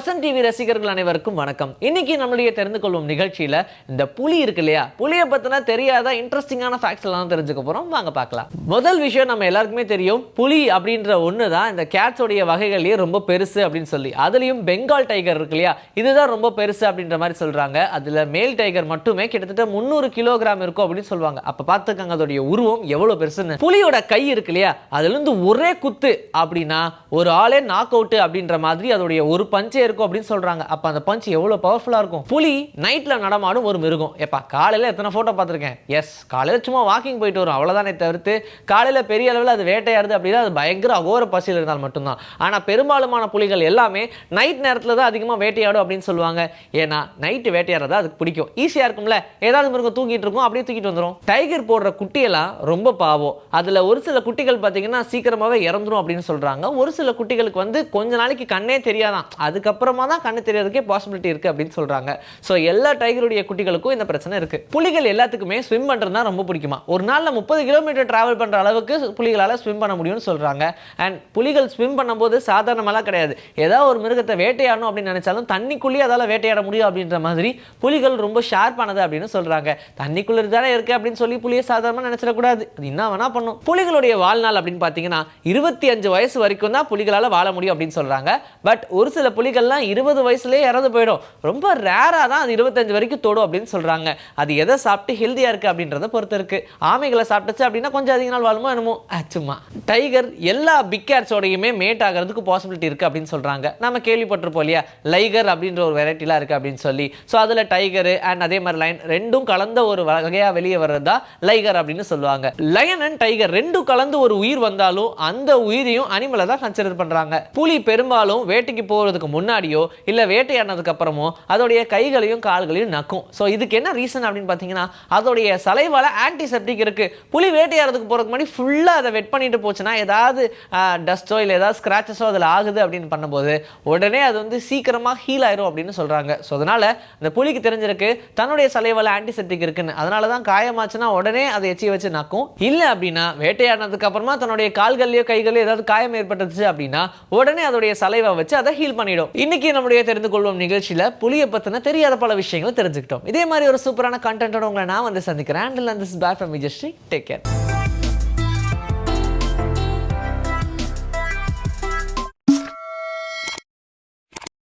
TV ரசிகர்கள் அனைவருக்கும் வணக்கம். இன்னைக்கு நம்மளுடைய தெரிந்து கொள்வோம் நிகழ்ச்சியில இந்த புலி இருக்கு இல்லையா? புலியை பத்தின தெரியாத? இன்ட்ரெஸ்டிங்கான ஃபேக்ட்ஸ் எல்லாம் தெரிஞ்சுக்க போறோம். வாங்க பார்க்கலாம். முதல் விஷயம் நம்ம எல்லாருக்குமே தெரியும். புலி அப்படின்ற ஒன்று தான் இந்த கேட்ஸோடைய வகைகள்லயே ரொம்ப பெருசு அப்படின்னு சொல்லி. அதுலயும் பெங்கால் டைகர் இருக்கு இல்லையா? இதுதான் ரொம்ப பெருசு அப்படின்ற மாதிரி சொல்றாங்க. அதுல மேல் டைகர் மட்டுமே கிட்டத்தட்ட முந்நூறு கிலோகிராம் இருக்கும் அப்படின்னு சொல்லுவாங்க. அப்ப பார்த்துக்கங்க அதோடைய உருவம் எவ்வளவு பெருசுன்னு. புலியோட கை இருக்கு இல்லையா? அதுல இருந்து ஒரே குத்து அப்படின்னா ஒரு ஆளே நாக் அவுட் அப்படின்ற மாதிரி அதோடைய ஒரு பஞ்சே இருக்கும் அப்படின்னு சொல்றாங்க. அப்ப அந்த பஞ்ச் எவ்வளவு பவர்ஃபுல்லா இருக்கும்? புலி நைட்ல நடமாடும் ஒரு மிருகம். எப்பா காலையில எத்தனை போட்டோ பார்த்துருக்கேன்? எஸ் காலையில சும்மா வாக்கிங் போயிட்டு வரும். அவ்வளவுதானே தவிர்த்து காலையில பெரிய அளவில் அது வேட்டையாடுது அப்படின்னா அது பயங்கர அகோர பசியில் இருந்தால் மட்டும்தான். ஆனா பெரும்பாலுமான புலிகள் எல்லாமே நைட் நேரத்துல தான் அதிகமா வேட்டையாடும் அப்படின்னு சொல்லுவாங்க. ஏன்னா நைட்டு வேட்டையாடுறதா அதுக்கு பிடிக்கும். ஈஸியா இருக்கும்ல? ஏதாவது மிருகம் தூங்கிட்டு இருக்கும் அப்படியே தூக்கிட்டு வந்துடும் டைகர் போடுற குட்டியெல்லாம் ரொம்ப பாவம். அதுல ஒரு சில குட்டிகள் பார்த்தீங்கன்னா சீக்கிரமாவே இறந்துரும் அப்படின்னு சொல்றாங்க. ஒரு சில குட்டிகளுக்கு வந்து கொஞ்ச நாளைக்கு கண்ணே தெரியாதான். அதுக்கு அதுக்கப்புறமா தான் கண்ணு தெரியறதுக்கே பாசிபிலிட்டி இருக்கு அப்படின்னு சொல்றாங்க. ஸோ எல்லா டைகருடைய குட்டிகளுக்கும் இந்த பிரச்சனை இருக்குது புலிகள் எல்லாத்துக்குமே ஸ்விம் பண்றது தான் ரொம்ப பிடிக்குமா? ஒரு நாளில் முப்பது கிலோமீட்டர் ட்ராவல் பண்ற அளவுக்கு புலிகளால் ஸ்விம் பண்ண முடியும்னு சொல்றாங்க. அண்ட் புலிகள் ஸ்விம் பண்ணும்போது சாதாரணமெல்லாம் கிடையாது. ஏதாவது ஒரு மிருகத்தை வேட்டையாடணும் அப்படின்னு நினச்சாலும் தண்ணிக்குள்ளேயே அதால வேட்டையாட முடியும் அப்படின்ற மாதிரி புலிகள் ரொம்ப ஷார்ப்பானது அப்படின்னு சொல்றாங்க. தண்ணிக்குள்ளே தானே இருக்கு அப்படின்னு சொல்லி புலியை சாதாரணமாக நினைச்சிடக்கூடாது. அது என்ன வேணா பண்ணும். புலிகளுடைய வாழ்நாள் அப்படின்னு பார்த்தீங்கன்னா இருபத்தி அஞ்சு வயசு வரைக்கும் தான் புலிகளால் வாழ முடியும் அப்படின்னு சொல்றாங்க. பட் ஒரு சில புலிகள் புலிகள்லாம் இருபது வயசுலேயே இறந்து போயிடும். ரொம்ப ரேராக தான் அது இருபத்தஞ்சு வரைக்கும் தொடும் அப்படின்னு சொல்றாங்க. அது எதை சாப்பிட்டு ஹெல்த்தியாக இருக்கு அப்படின்றத பொறுத்து இருக்கு. ஆமைகளை சாப்பிட்டுச்சு அப்படின்னா கொஞ்சம் அதிக நாள் வாழுமோ என்னமோ? சும்மா. டைகர் எல்லா பிக் கேட்ஸோடையுமே மேட் ஆகிறதுக்கு பாசிபிலிட்டி இருக்கு அப்படின்னு சொல்றாங்க. நம்ம கேள்விப்பட்டிருப்போம் இல்லையா? லைகர் அப்படின்ற ஒரு வெரைட்டிலாம் இருக்கு அப்படின்னு சொல்லி. ஸோ அதில் டைகர் அண்ட் அதே மாதிரி லைன் ரெண்டும் கலந்த ஒரு வகையாக வெளியே வர்றது தான் லைகர் அப்படின்னு சொல்லுவாங்க. லயன் அண்ட் டைகர் ரெண்டும் கலந்து ஒரு உயிர் வந்தாலும் அந்த உயிரையும் அனிமலை தான் கன்சிடர் பண்றாங்க. புலி பெரும்பாலும் வேட்டைக்கு போகிறதுக்கு முன்னாடியோ இல்லை வேட்டையாடினதுக்கு அப்புறமோ அதோடைய கைகளையும் கால்களையும் நக்கும். ஸோ இதுக்கு என்ன ரீசன் அப்படின்னு பார்த்தீங்கன்னா அதோடைய சலைவால ஆன்டிசெப்டிக் இருக்கு. புலி வேட்டையாடுறதுக்கு போகிறதுக்கு முன்னாடி ஃபுல்லாக அதை வெட் பண்ணிட்டு போச்சுன்னா ஏதாவது டஸ்ட்டோ இல்லை ஏதாவது ஸ்க்ராச்சஸோ அதில் ஆகுது அப்படின்னு பண்ணும்போது உடனே அது வந்து சீக்கிரமாக ஹீல் ஆயிரும் அப்படின்னு சொல்றாங்க. ஸோ அதனால அந்த புலிக்கு தெரிஞ்சிருக்கு தன்னுடைய சலைவால ஆன்டிசெப்டிக் இருக்குன்னு. அதனால தான் காயமாச்சுன்னா உடனே அதை எச்சி வச்சு நக்கும். இல்லை அப்படின்னா வேட்டையாடினதுக்கு அப்புறமா தன்னுடைய கால்கள்லையோ கைகள்லையோ ஏதாவது காயம் ஏற்பட்டுச்சு அப்படின்னா உடனே அதோடைய சலைவை வச்சு அதை ஹீல் பண்ணிடும். இன்னைக்கு நம்முடைய தெரிந்து கொள்வோம் நிகழ்ச்சியில் புலியை பற்றின தெரியாத பல விஷயங்களை தெரிஞ்சுக்கிட்டோம். இதே மாதிரி ஒரு சூப்பரான கண்டென்ட்டோட உங்களை நான் வந்து சந்திக்கிறேன். And this pack from Vijayashree take care